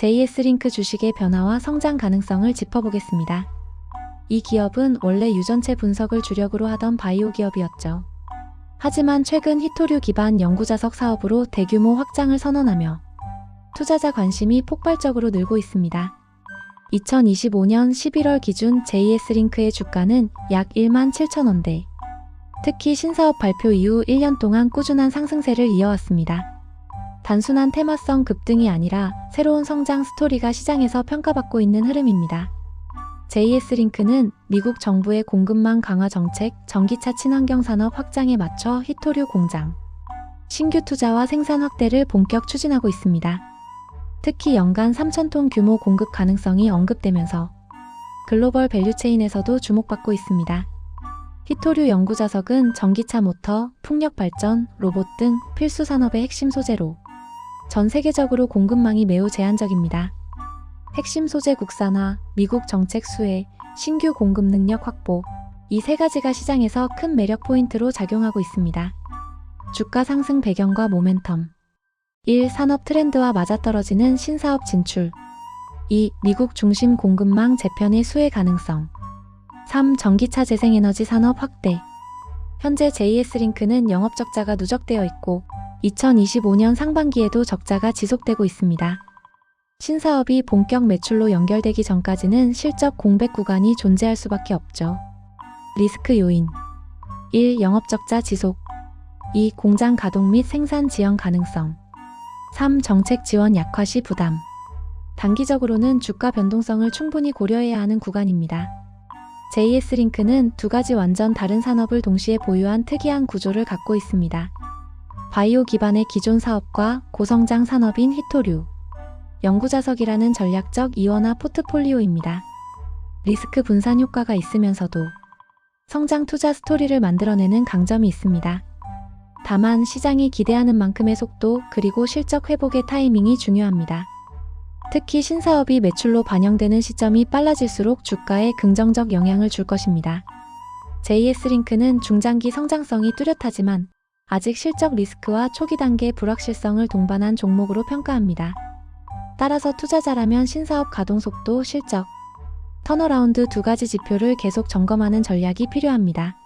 JS링크 주식의 변화와 성장 가능성을 짚어보겠습니다. 이 기업은 원래 유전체 분석을 주력으로 하던 바이오 기업이었죠. 하지만 최근 히토류 기반 연구자석 사업으로 대규모 확장을 선언하며 투자자 관심이 폭발적으로 늘고 있습니다. 2025년 11월 기준 JS링크의 주가는 약 1만 7천 원대. 특히 신사업 발표 이후 1년 동안 꾸준한 상승세를 이어왔습니다. 단순한 테마성 급등이 아니라 새로운 성장 스토리가 시장에서 평가받고 있는 흐름입니다. JS링크는 미국 정부의 공급망 강화 정책, 전기차 친환경 산업 확장에 맞춰 히토류 공장, 신규 투자와 생산 확대를 본격 추진하고 있습니다. 특히 연간 3,000톤 규모 공급 가능성이 언급되면서 글로벌 밸류체인에서도 주목받고 있습니다. 히토류 연구 자석은 전기차 모터, 풍력 발전, 로봇 등 필수 산업의 핵심 소재로 전 세계적으로 공급망이 매우 제한적입니다. 핵심 소재 국산화, 미국 정책 수혜, 신규 공급 능력 확보, 이 세 가지가 시장에서 큰 매력 포인트로 작용하고 있습니다. 주가 상승 배경과 모멘텀 1. 산업 트렌드와 맞아떨어지는 신사업 진출 2. 미국 중심 공급망 재편의 수혜 가능성 3. 전기차 재생에너지 산업 확대 현재 JS링크는 영업 적자가 누적되어 있고 2025년 상반기에도 적자가 지속되고 있습니다. 신사업이 본격 매출로 연결되기 전까지는 실적 공백 구간이 존재할 수밖에 없죠. 리스크 요인 1. 영업 적자 지속 2. 공장 가동 및 생산 지연 가능성 3. 정책 지원 약화 시 부담 단기적으로는 주가 변동성을 충분히 고려해야 하는 구간입니다. JS링크는 두 가지 완전 다른 산업을 동시에 보유한 특이한 구조를 갖고 있습니다. 바이오 기반의 기존 사업과 고성장 산업인 히토류, 연구자석이라는 전략적 이원화 포트폴리오입니다. 리스크 분산 효과가 있으면서도 성장 투자 스토리를 만들어내는 강점이 있습니다. 다만 시장이 기대하는 만큼의 속도 그리고 실적 회복의 타이밍이 중요합니다. 특히 신사업이 매출로 반영되는 시점이 빨라질수록 주가에 긍정적 영향을 줄 것입니다. JS링크는 중장기 성장성이 뚜렷하지만 아직 실적 리스크와 초기 단계 불확실성을 동반한 종목으로 평가합니다. 따라서 투자자라면 신사업 가동 속도, 실적, 턴어라운드 두 가지 지표를 계속 점검하는 전략이 필요합니다.